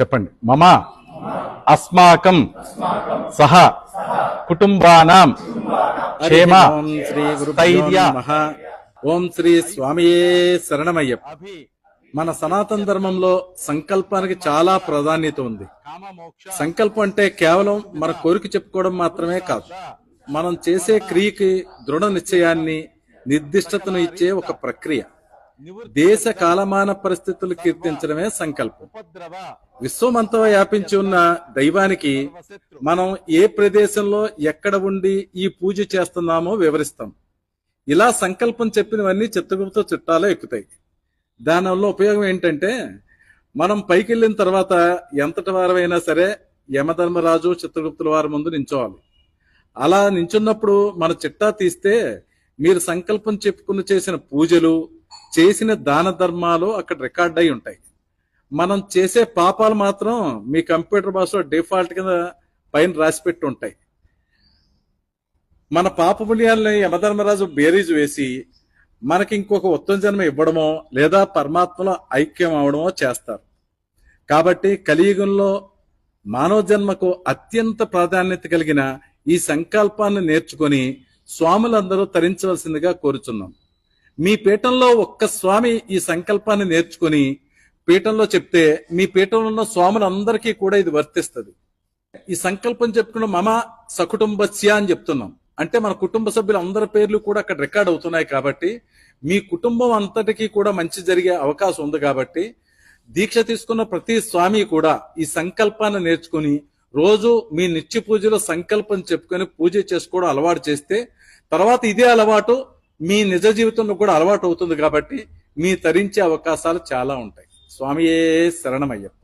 చెప్పండి. మమ. అస్మాకం. సహ. కుటుంబానాం. క్షేమ. స్థైర్య. ఓం శ్రీ స్వామియే శరణమయ్యప్ప. మన సనాతన ధర్మంలో సంకల్పానికి చాలా ప్రాధాన్యత ఉంది. సంకల్పం అంటే కేవలం మన కోరిక చెప్పుకోవడం మాత్రమే కాదు. మనం చేసే క్రియకి దృఢ నిశ్చయాన్ని నిర్దిష్టతను ఇచ్చే ఒక ప్రక్రియ. దేశ కాలమాన పరిస్థితులు కీర్తించడమే సంకల్పం. విశ్వమంతా వ్యాపించి ఉన్న దైవానికి మనం ఏ ప్రదేశంలో ఎక్కడ ఉండి ఈ పూజ చేస్తున్నామో వివరిస్తాం. ఇలా సంకల్పం చెప్పినవన్నీ చిత్తగుప్త చుట్టాలో ఎక్కుతాయి. దానివల్ల ఉపయోగం ఏంటంటే మనం పైకి వెళ్ళిన తర్వాత ఎంతటి వారమైనా సరే యమధర్మరాజు చిత్రగుప్తుల వారి ముందు నించోవాలి. అలా నించున్నప్పుడు మన చిట్టా తీస్తే మీరు సంకల్పం చెప్పుకుని చేసిన పూజలు చేసిన దాన ధర్మాలు అక్కడ రికార్డ్ అయి ఉంటాయి. మనం చేసే పాపాలు మాత్రం మీ కంప్యూటర్ భాషలో డిఫాల్ట్ కింద పైన రాసి పెట్టి ఉంటాయి. మన పాప పుణ్యాలని యమధర్మరాజు బేరీజు వేసి మనకి ఇంకొక ఉత్తమ జన్మ ఇవ్వడమో లేదా పరమాత్మలో ఐక్యం అవడమో చేస్తారు. కాబట్టి కలియుగంలో మానవ జన్మకు అత్యంత ప్రాధాన్యత కలిగిన ఈ సంకల్పాన్ని నేర్చుకొని స్వాములందరూ తరించవలసిందిగా కోరుచున్నాం. మీ పీఠంలో ఒక్క స్వామి ఈ సంకల్పాన్ని నేర్చుకొని పీఠంలో చెప్తే మీ పీఠంలో ఉన్న స్వాములందరికీ కూడా ఇది వర్తిస్తుంది. ఈ సంకల్పం చెప్పుకున్న మమ సకుటుంబస్య అని చెప్తున్నాం. అంటే మన కుటుంబ సభ్యులు అందరి పేర్లు కూడా అక్కడ రికార్డ్ అవుతున్నాయి కాబట్టి మీ కుటుంబం అంతటికీ కూడా మంచి జరిగే అవకాశం ఉంది కాబట్టి దీక్ష తీసుకున్న ప్రతి స్వామి కూడా ఈ సంకల్పాన్ని నేర్చుకుని రోజు మీ నిత్య పూజలో సంకల్పం చెప్పుకొని పూజ చేసుకోవడం అలవాటు చేస్తే తర్వాత ఇదే అలవాటు మీ నిజ జీవితంలో కూడా అలవాటు అవుతుంది కాబట్టి మీ తరించే అవకాశాలు చాలా ఉంటాయి. స్వామియే శరణమయ్యప్ప.